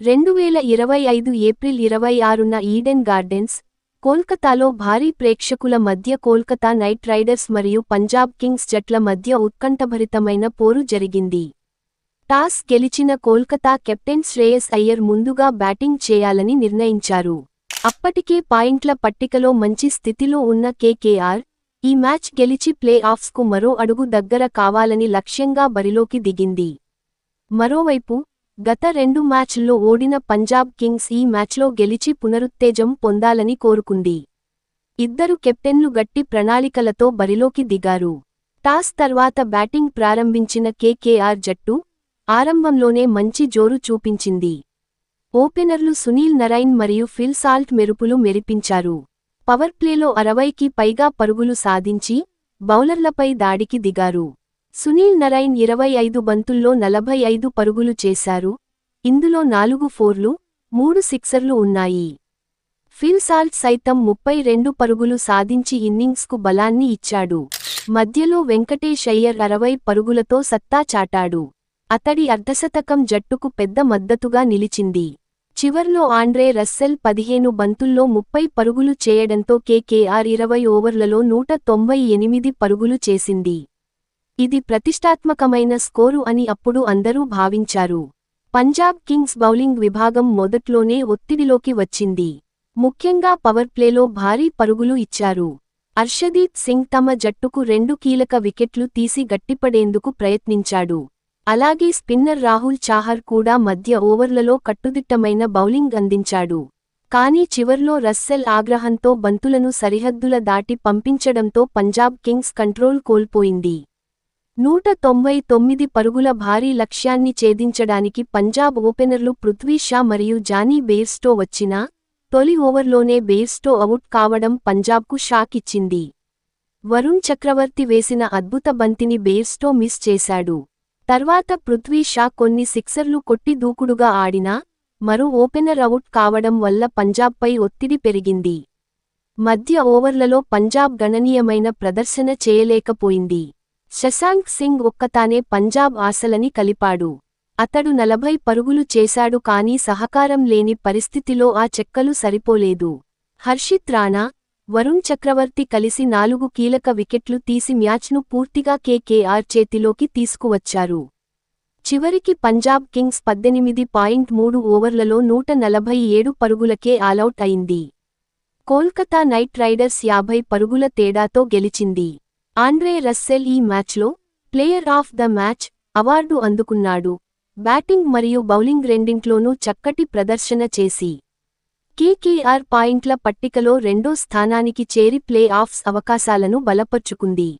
రెండువేల ఇరవై ఐదు ఏప్రిల్ ఇరవై ఆరున ఈడెన్ గార్డెన్స్ కోల్కతాలో భారీ ప్రేక్షకుల మధ్య కోల్కతా నైట్ రైడర్స్ మరియు పంజాబ్ కింగ్స్ జట్ల మధ్య ఉత్కంఠభరితమైన పోరు జరిగింది. టాస్ గెలిచిన కోల్కతా కెప్టెన్ శ్రేయస్ అయ్యర్ ముందుగా బ్యాటింగ్ చేయాలని నిర్ణయించారు. అప్పటికే పాయింట్ల పట్టికలో మంచి స్థితిలో ఉన్న కేకేఆర్ ఈ మ్యాచ్ గెలిచి ప్లే ఆఫ్స్కు మరో అడుగు దగ్గర కావాలని లక్ష్యంగా బరిలోకి దిగింది. మరోవైపు గత రెండు మ్యాచ్ల్లో ఓడిన పంజాబ్ కింగ్స్ ఈ మ్యాచ్లో గెలిచి పునరుత్తేజం పొందాలని కోరుకుంది. ఇద్దరు కెప్టెన్లు గట్టి ప్రణాళికలతో బరిలోకి దిగారు. టాస్ తర్వాత బ్యాటింగ్ ప్రారంభించిన కేకేఆర్ జట్టు ఆరంభంలోనే మంచి జోరు చూపించింది. ఓపెనర్లు సునీల్ నరైన్ మరియు ఫిల్ సాల్ట్ మెరుపులు మెరిపించారు. పవర్ ప్లేలో అరవైకి పైగా పరుగులు సాధించి బౌలర్లపై దాడికి దిగారు. సునీల్ నరైన్ ఇరవై ఐదు బంతుల్లో నలభై ఐదు పరుగులు చేశారు. ఇందులో నాలుగు ఫోర్లు మూడు సిక్సర్లు ఉన్నాయి. ఫిల్ సాల్ట్ సైతం ముప్పై రెండు పరుగులు సాధించి ఇన్నింగ్స్కు బలాన్ని ఇచ్చాడు. మధ్యలో వెంకటేష్ అయ్యర్ అరవై పరుగులతో సత్తా చాటాడు. అతడి అర్ధశతకం జట్టుకు పెద్ద మద్దతుగా నిలిచింది. చివర్లో ఆండ్రే రస్సెల్ పదిహేను బంతుల్లో ముప్పై పరుగులు చేయడంతో కేకేఆర్ ఇరవై ఓవర్లలో నూట తొంభై ఎనిమిది పరుగులు చేసింది. ఇది ప్రతిష్టాత్మకమైన స్కోరు అని అప్పుడు అందరూ భావించారు. పంజాబ్ కింగ్స్ బౌలింగ్ విభాగం మొదట్లోనే ఒత్తిడిలోకి వచ్చింది. ముఖ్యంగా పవర్ ప్లేలో భారీ పరుగులు ఇచ్చారు. అర్షదీప్ సింగ్ తమ జట్టుకు రెండు కీలక వికెట్లు తీసి గట్టిపడేందుకు ప్రయత్నించాడు. అలాగే స్పిన్నర్ రాహుల్ చాహర్ కూడా మధ్య ఓవర్లలో కట్టుదిట్టమైన బౌలింగ్ అందించాడు. కానీ చివర్లో రస్సెల్ ఆగ్రహంతో బంతులను సరిహద్దుల దాటి పంపించడంతో పంజాబ్ కింగ్స్ కంట్రోల్ కోల్పోయింది. నూట తొంభై తొమ్మిది పరుగుల భారీ లక్ష్యాన్ని ఛేదించడానికి పంజాబ్ ఓపెనర్లు పృథ్వీ షా మరియు జానీ బెయిర్స్టో వచ్చినా తొలి ఓవర్లోనే బెయిర్స్టో అవుట్ కావడం పంజాబ్కు షాక్ ఇచ్చింది. వరుణ్ చక్రవర్తి వేసిన అద్భుత బంతిని బెయిర్స్టో మిస్ చేశాడు. తర్వాత పృథ్వీ షా కొన్ని సిక్సర్లు కొట్టి దూకుడుగా ఆడినా మరో ఓపెనర్ అవుట్ కావడం వల్ల పంజాబ్పై ఒత్తిడి పెరిగింది. మధ్య ఓవర్లలో పంజాబ్ గణనీయమైన ప్రదర్శన చేయలేకపోయింది. శశాంక్ సింగ్ ఒక్కతానే పంజాబ్ ఆశలని కలిపాడు. అతడు నలభై పరుగులు చేశాడు కానీ సహకారం లేని పరిస్థితిలో ఆ చెక్కలు సరిపోలేదు. హర్షిత్ రాణా వరుణ్ చక్రవర్తి కలిసి నాలుగు కీలక వికెట్లు తీసి మ్యాచ్ను పూర్తిగా కేకేఆర్ చేతిలోకి తీసుకువచ్చారు. చివరికి పంజాబ్ కింగ్స్ పద్దెనిమిది పాయింట్ మూడు ఓవర్లలో నూట నలభై ఏడు పరుగులకే ఆలౌట్ అయింది. కోల్కతా నైట్ రైడర్స్ యాభై పరుగుల తేడాతో గెలిచింది. ఆండ్రే రస్సెల్ ఈ మ్యాచ్లో player of the match award అందుకున్నాడు. బ్యాటింగ్ మరియు బౌలింగ్ రెండింట్లోనూ చక్కటి ప్రదర్శన చేసి కేకేఆర్ పాయింట్ల పట్టికలో రెండో స్థానానికి చేరి ప్లే ఆఫ్స్ అవకాశాలను బలపర్చుకుంది.